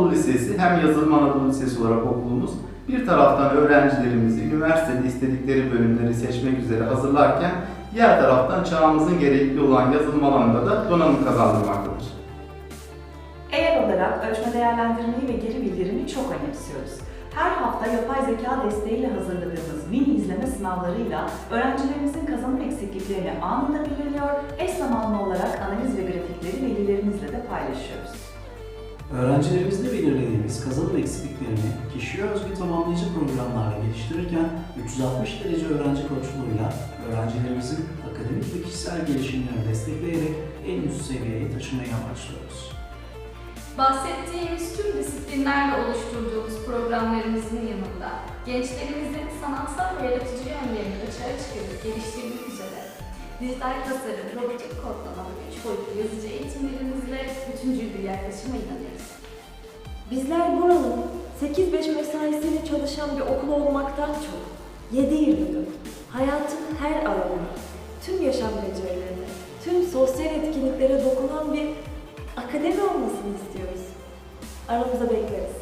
Anadolu Lisesi hem Yazılım Anadolu Lisesi olarak okulumuz bir taraftan öğrencilerimizi üniversitede istedikleri bölümleri seçmek üzere hazırlarken diğer taraftan çağımızın gerekli olan yazılım alanında da donanım kazandırmaktadır. Eğer olarak ölçme değerlendirmeyi ve geri bildirimi çok önemsiyoruz. Her hafta yapay zeka desteğiyle hazırladığımız mini izleme sınavlarıyla öğrencilerimizin kazanım eksikliklerini anında belirliyor, eş zamanlı olarak analiz ve grafikleri velilerimizle de paylaşıyoruz. Öğrencilerimizle belirlediğimiz kazanım eksikliklerini kişiye özgü tamamlayıcı programlarla geliştirirken 360 derece öğrenci koçluğuyla öğrencilerimizin akademik ve kişisel gelişimlerini destekleyerek en üst seviyeye taşımayı amaçlıyoruz. Bahsettiğimiz tüm disiplinlerle oluşturduğumuz programlarımızın yanında gençlerimizin sanatsal ve yaratıcı yönlerini açığa çıkarıp geliştirmek üzere dijital tasarım, robotik kodlama üç boyutlu yazıcı eğitimlerimizle bütüncül bir yaklaşıma inanıyoruz. Bizler buranın 8-5 mesaisiyle çalışan bir okul olmaktan çok 7-24 hayatın her alanına, tüm yaşam becerilerine, tüm sosyal etkinliklere dokunan bir akademi olmasını istiyoruz. Aramıza bekleriz.